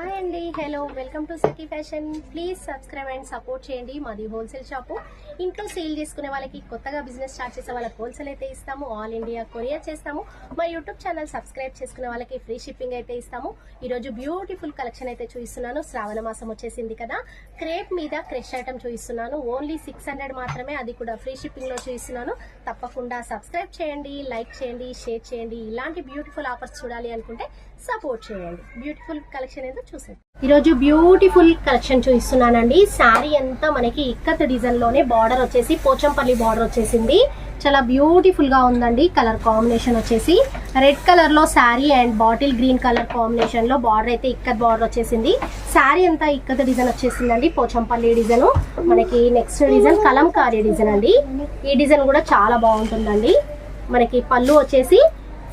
Hi అండి. Hello welcome to Sakhi fashion please subscribe and support చేయండి మాది wholesale shop ఇంట్లో సేల్ చేసుకునే వాళ్ళకి కొత్తగా బిజినెస్ స్టార్ట్ చేసే వాళ్ళకి హోల్సేల్ అయితే ఇస్తాము. ఆల్ ఇండియా కొరియర్ చేస్తాము. మా యూట్యూబ్ ఛానల్ సబ్స్క్రైబ్ చేసుకునే వాళ్ళకి ఫ్రీ షిప్పింగ్ అయితే ఇస్తాము. ఈరోజు బ్యూటిఫుల్ కలెక్షన్ అయితే చూపిస్తున్నాను. శ్రావణ మాసం వచ్చేసింది కదా. క్రేప్ మీద క్రెష్ ఐటమ్ చూపిస్తున్నాను. ఓన్లీ సిక్స్ హండ్రెడ్ మాత్రమే అది కూడా ఫ్రీ షిప్పింగ్లో చూపిస్తున్నాను. తప్పకుండా సబ్స్క్రైబ్ చేయండి లైక్ చేయండి షేర్ చేయండి. ఇలాంటి బ్యూటిఫుల్ ఆఫర్స్ చూడాలి అనుకుంటే సపోర్ట్ చేయండి. బ్యూటిఫుల్ కలెక్షన్ ఏదో చూసేది ఈరోజు బ్యూటిఫుల్ కలెక్షన్ చూపిస్తున్నానండి. శారీ అంతా మనకి ఇక్కత్ డిజైన్లోనే బార్డర్ వచ్చేసి పోచంపల్లి బార్డర్ వచ్చేసింది. చాలా బ్యూటిఫుల్గా ఉందండి. కలర్ కాంబినేషన్ వచ్చేసి. రెడ్ కలర్లో sari and bottle green colour కాంబినేషన్లో బార్డర్ అయితే ఇక్కత్ బార్డర్ వచ్చేసింది. శారీ అంతా ఇక్కత్ డిజైన్ వచ్చేసిందండి. పోచంపల్లి డిజైన్ మనకి నెక్స్ట్ డిజైన్ కలంకారీ డిజైన్ అండి. ఈ డిజైన్ కూడా చాలా బాగుంటుందండి. మనకి పళ్ళు వచ్చేసి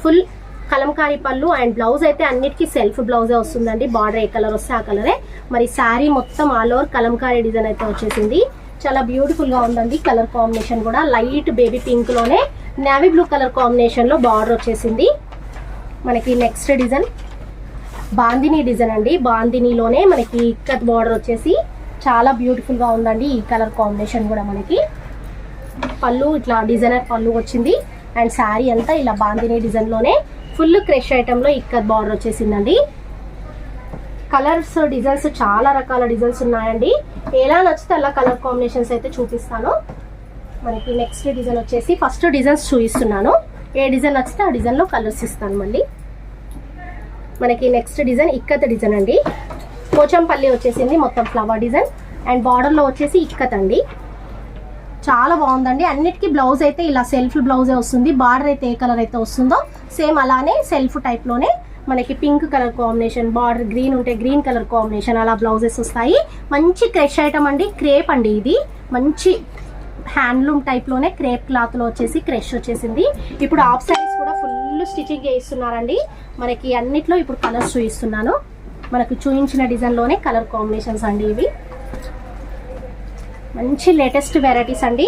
ఫుల్ కలంకారీ పళ్ళు అండ్ బ్లౌజ్ అయితే అన్నిటికీ సెల్ఫ్ బ్లౌజే వస్తుందండి. బార్డర్ ఏ కలర్ వస్తే ఆ కలరే. మరి శారీ మొత్తం ఆల్ ఓవర్ కలంకారీ డిజైన్ అయితే వచ్చేసింది. చాలా బ్యూటిఫుల్గా ఉందండి కలర్ కాంబినేషన్ కూడా. లైట్ బేబీ పింక్లోనే నేవీ బ్లూ కలర్ కాంబినేషన్లో బార్డర్ వచ్చేసింది. మనకి నెక్స్ట్ డిజైన్. బాందిని డిజైన్ అండి. బాందినిలోనే మనకి ఇక్కత్ బార్డర్ వచ్చేసి చాలా బ్యూటిఫుల్గా ఉందండి ఈ కలర్ కాంబినేషన్ కూడా మనకి. పళ్ళు ఇట్లా డిజైనర్ పళ్ళు వచ్చింది. అండ్ శారీ అంతా ఇలా బాందిని డిజైన్లోనే ఫుల్ క్రష్ ఐటెంలో ఇక్కత్ బార్డర్ వచ్చేసిందండి. కలర్స్ డిజైన్స్ చాలా రకాల డిజైన్స్ ఉన్నాయండి. ఎలా నచ్చితే అలా కలర్ కాంబినేషన్స్ అయితే చూపిస్తాను. మనకి నెక్స్ట్ డిజైన్ వచ్చేసి ఫస్ట్ డిజైన్స్ చూపిస్తున్నాను. ఏ డిజైన్ నచ్చితే ఆ డిజైన్లో కలర్స్ ఇస్తాను మళ్ళీ. మనకి నెక్స్ట్ డిజైన్ ఇక్కత్ డిజైన్ అండి. పోచంపల్లి వచ్చేసింది మొత్తం ఫ్లవర్ డిజైన్ అండ్ బార్డర్లో వచ్చేసి ఇక్కత్ అండి. చాలా బాగుందండి. అన్నిటికీ బ్లౌజ్ అయితే ఇలా సెల్ఫ్ బ్లౌజే వస్తుంది. బార్డర్ అయితే ఏ కలర్ అయితే వస్తుందో సేమ్ అలానే సెల్ఫ్ టైప్లోనే మనకి pink colour combination border green ఉంటే గ్రీన్ కలర్ కాంబినేషన్ అలా బ్లౌజెస్ వస్తాయి. మంచి క్రష్ ఐటమ్ అండి. క్రేప్ అండి ఇది. మంచి హ్యాండ్లూమ్ టైప్లోనే క్రేప్ క్లాత్లో వచ్చేసి క్రష్ వచ్చేసింది. ఇప్పుడు ఆఫ్ సైడ్స్ కూడా ఫుల్ స్టిచింగ్ చేయిస్తున్నారండి మనకి అన్నిట్లో ఇప్పుడు కలర్స్ చూపిస్తున్నాను. మనకు చూపించిన డిజైన్లోనే కలర్ కాంబినేషన్స్ అండి ఇవి. మంచి లేటెస్ట్ వెరైటీస్ అండి.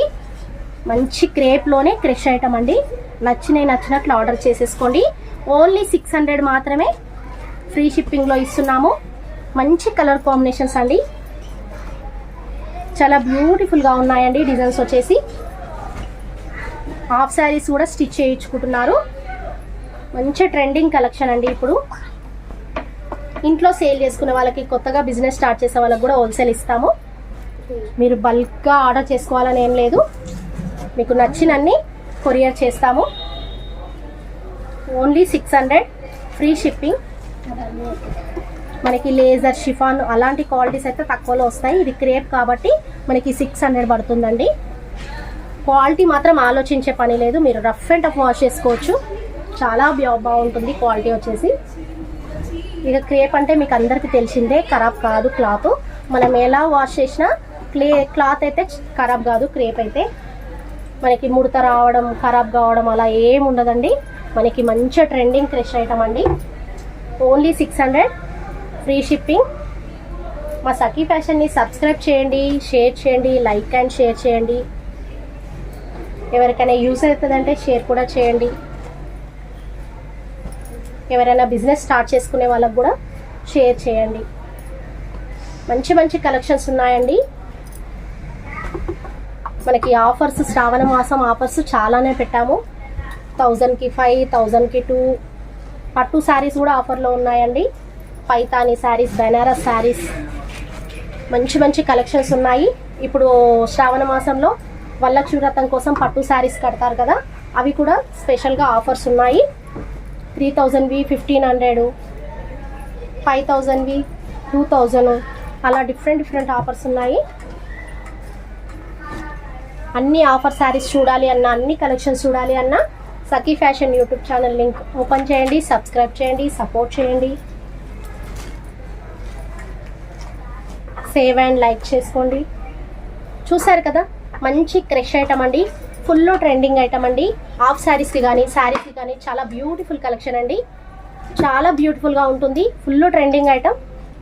మంచి క్రేప్లోనే క్రష్ ఐటమ్ అండి. నచ్చినవి నచ్చినట్లు ఆర్డర్ చేసేసుకోండి. ఓన్లీ సిక్స్ హండ్రెడ్ మాత్రమే ఫ్రీ షిప్పింగ్లో ఇస్తున్నాము. మంచి కలర్ కాంబినేషన్స్ అండి. చాలా బ్యూటిఫుల్గా ఉన్నాయండి డిజైన్స్ వచ్చేసి. హాఫ్ శారీస్ కూడా స్టిచ్ చేయించుకుంటున్నారు. మంచి ట్రెండింగ్ కలెక్షన్ అండి ఇప్పుడు. ఇంట్లో సేల్ చేసుకునే వాళ్ళకి కొత్తగా బిజినెస్ స్టార్ట్ చేసే వాళ్ళకి కూడా హోల్సేల్ ఇస్తాము. మీరు బల్క్గా ఆర్డర్ చేసుకోవాలని ఏం లేదు. మీకు నచ్చినన్ని కొరియర్ చేస్తాము. Only six hundred free shipping. మనకి లేజర్ షిఫాన్ అలాంటి క్వాలిటీస్ అయితే తక్కువలో వస్తాయి. ఇది క్రేప్ కాబట్టి మనకి సిక్స్ హండ్రెడ్ పడుతుందండి. క్వాలిటీ మాత్రం ఆలోచించే పని లేదు. మీరు రఫ్ అండ్ టఫ్ వాష్ చేసుకోవచ్చు. చాలా బా- బాగుంటుంది క్వాలిటీ వచ్చేసి. ఇక క్రేప్ అంటే మీకు అందరికీ తెలిసిందే ఖరాబ్ కాదు క్లాత్. మనం ఎలా వాష్ చేసినా క్లే క్లాత్ అయితే ఖరాబ్ కాదు క్రేప్ అయితే. మనకి ముడత రావడం ఖరాబ్ కావడం అలా ఏం ఉండదండి. మనకి మంచి ట్రెండింగ్ క్రష్ ఐటమ్ అండి. Only six hundred free shipping. మా సఖీ ఫ్యాషన్ని సబ్స్క్రైబ్ చేయండి షేర్ చేయండి లైక్ అండ్ షేర్ చేయండి. ఎవరికైనా యూస్ అవుతుందంటే షేర్ కూడా చేయండి. ఎవరైనా బిజినెస్ స్టార్ట్ చేసుకునే వాళ్ళకు కూడా షేర్ చేయండి. మంచి మంచి కలెక్షన్స్ ఉన్నాయండి. మనకి ఆఫర్స్ శ్రావణ మాసం ఆఫర్స్ చాలానే పెట్టాము. థౌజండ్కి ఫైవ్ థౌజండ్కి టూ. పట్టు శారీస్ కూడా ఆఫర్లో ఉన్నాయండి. పైతాని శారీస్ బెనారస్ శారీస్. మంచి మంచి కలెక్షన్స్ ఉన్నాయి. ఇప్పుడు శ్రావణ మాసంలో వరలక్ష్మి వ్రతం కోసం పట్టు శారీస్ కడతారు కదా అవి కూడా స్పెషల్గా ఆఫర్స్ ఉన్నాయి. త్రీ థౌజండ్వి ఫిఫ్టీన్ హండ్రెడ్. ఫైవ్ థౌజండ్వి టూ థౌజండ్. అలా డిఫరెంట్ డిఫరెంట్ ఆఫర్స్ ఉన్నాయి. అన్ని ఆఫర్ శారీస్ చూడాలి అన్న అన్ని కలెక్షన్స్ చూడాలి అన్న Sakhi fashion YouTube channel link open చేయండి సబ్స్క్రైబ్ చేయండి సపోర్ట్ చేయండి. సేవ్ అండ్ లైక్ చేసుకోండి. చూసారు కదా? మంచి క్రష్ ఐటమ్ అండి. ఫుల్ ట్రెండింగ్ ఐటమ్ అండి. హాఫ్ శారీస్కి కానీ శారీస్కి కానీ చాలా బ్యూటిఫుల్ కలెక్షన్ అండి. చాలా బ్యూటిఫుల్గా ఉంటుంది. Full trending item.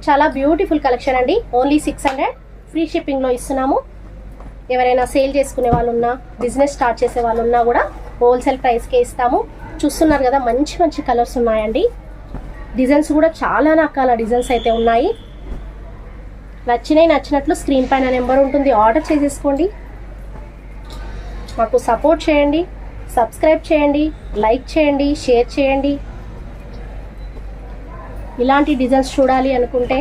చాలా బ్యూటిఫుల్ కలెక్షన్ అండి. ఓన్లీ సిక్స్ హండ్రెడ్ ఫ్రీ షిప్పింగ్లో ఇస్తున్నాము. ఎవరైనా సేల్ చేసుకునే వాళ్ళు ఉన్నా బిజినెస్ స్టార్ట్ చేసే వాళ్ళు ఉన్నా కూడా హోల్సేల్ ప్రైస్కే ఇస్తాము. చూస్తున్నారు కదా మంచి మంచి కలర్స్ ఉన్నాయండి. డిజైన్స్ కూడా చాలా రకాల డిజైన్స్ అయితే ఉన్నాయి. నచ్చినవి నచ్చినట్లు స్క్రీన్ పైన నెంబర్ ఉంటుంది ఆర్డర్ చేసేసుకోండి. మాకు సపోర్ట్ చేయండి సబ్స్క్రైబ్ చేయండి లైక్ చేయండి షేర్ చేయండి. ఇలాంటి డిజైన్స్ చూడాలి అనుకుంటే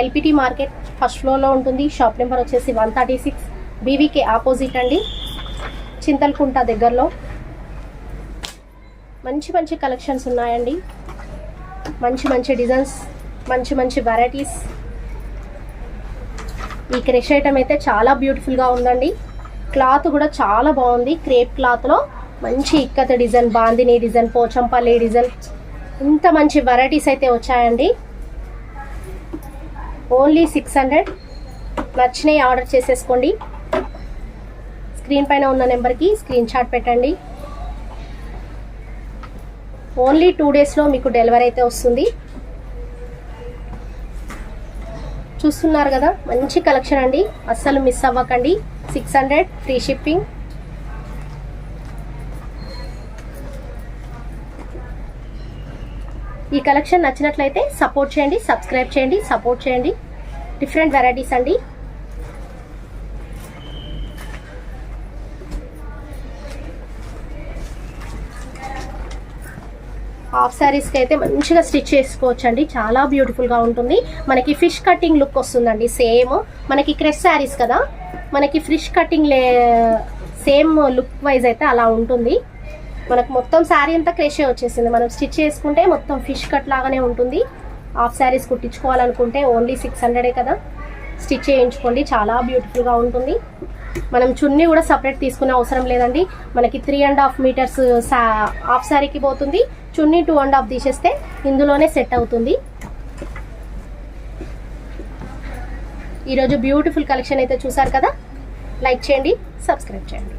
ఎల్పిటి మార్కెట్ ఫస్ట్ ఫ్లోర్లో ఉంటుంది. షాప్ నెంబర్ వచ్చేసి one thirty six BVK opposite అండి. చింతల్కుంట దగ్గరలో మంచి మంచి కలెక్షన్స్ ఉన్నాయండి. మంచి మంచి డిజైన్స్ మంచి మంచి వెరైటీస్ ఈ క్రష్ ఐటమ్ అయితే చాలా బ్యూటిఫుల్గా ఉందండి. క్లాత్ కూడా చాలా బాగుంది. క్రేప్ క్లాత్లో మంచి ikat design bandhani design Pochampally design. ఇంత మంచి వెరైటీస్ అయితే వచ్చాయండి. Only six hundred. నచ్చినవి ఆర్డర్ చేసేసుకోండి. స్క్రీన్ పైన ఉన్న నెంబర్కి స్క్రీన్ షాట్ పెట్టండి. ఓన్లీ టూ డేస్లో మీకు డెలివరీ అయితే వస్తుంది. చూస్తున్నారు కదా మంచి కలెక్షన్ అండి. అస్సలు మిస్ అవ్వకండి. Six hundred free shipping. ఈ కలెక్షన్ నచ్చినట్లయితే సపోర్ట్ చేయండి సబ్స్క్రైబ్ చేయండి సపోర్ట్ చేయండి. డిఫరెంట్ వెరైటీస్ అండి. హాఫ్ శారీస్కి అయితే మంచిగా స్టిచ్ చేసుకోవచ్చు అండి చాలా బ్యూటిఫుల్గా ఉంటుంది. మనకి ఫిష్ కటింగ్ లుక్ వస్తుందండి సేమ్ మనకి క్రెష్ శారీస్ కదా. మనకి ఫిష్ కటింగ్ లే సేమ్ లుక్ వైజ్ అయితే అలా ఉంటుంది. మనకు మొత్తం శారీ అంతా క్రెషే వచ్చేసింది. మనం స్టిచ్ చేసుకుంటే మొత్తం ఫిష్ కట్ లాగానే ఉంటుంది. హాఫ్ శారీస్ కుట్టించుకోవాలనుకుంటే ఓన్లీ సిక్స్ హండ్రెడే కదా. స్టిచ్ చేయించుకోండి. చాలా బ్యూటిఫుల్గా ఉంటుంది. మనం చున్నీ కూడా సపరేట్ తీసుకునే అవసరం లేదండి. మనకి three and half metres half శారీకి పోతుంది. చున్నీ టూ అండ్ హాఫ్ తీసేస్తే ఇందులోనే సెట్ అవుతుంది. ఈరోజు బ్యూటిఫుల్ కలెక్షన్ అయితే చూసారు కదా? లైక్ చేయండి సబ్స్క్రైబ్ చేయండి.